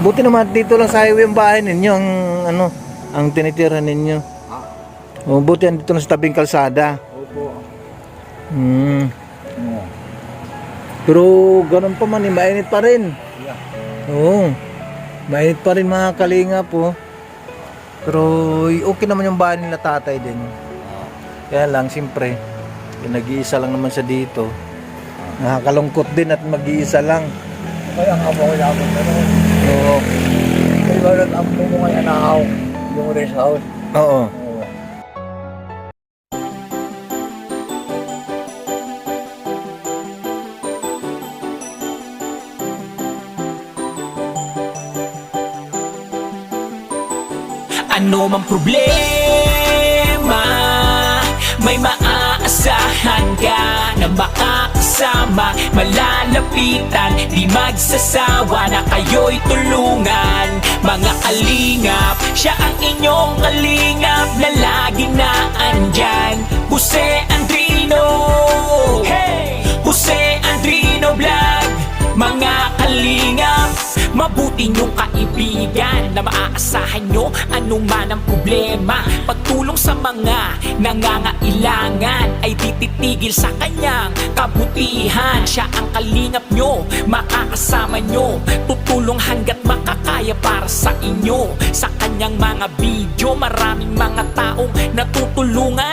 Buti naman dito lang sa highway ang bahay ninyo, ang ano, ang tinitira ninyo. O, buti dito lang sa tabing kalsada. Opo. Hmm. Oo. Pero ganun pa man, eh, mainit pa rin. Yeah. Oo. Mainit pa rin mga kalinga po. Pero okay naman yung bahay nila tatay din. Kaya lang, siyempre, yung nag-iisa lang naman siya dito. Nakakalungkot din at mag-iisa lang. Kaya nga po ko ako pero Oo. kaya ba nag-ampo mo kaya nakaw yung rest house. Oo. Ano mang problema May maaasahan ka Na makakasama Malalapitan Di magsasawa Na kayo'y tulungan. Mga kalingap Siya ang inyong kalingap Na lagi na andyan. Jose Andrino Hey! Jose Andrino Vlog Mga kalingap Mabuti niyong kaibigan na maaasahan nyo. Anuman ang problema Pagtulong sa mga nangangailangan ay tititigil sa kanyang kabutihan. Siya ang kalingap nyo, makakasama nyo. Tutulong hanggat makakaya para sa inyo. Sa kanyang mga video maraming mga taong natutulungan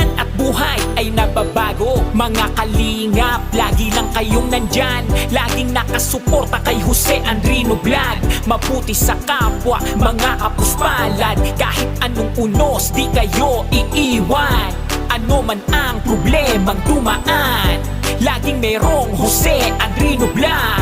Mga kalingap, lagi lang kayong nandyan. Laging nakasuporta kay Jose Andrino Vlog. Mabuti sa kapwa, mga kapuspalad Kahit anong unos, di kayo iiwan. Ano man ang problemang dumaan Laging merong Jose Andrino Vlog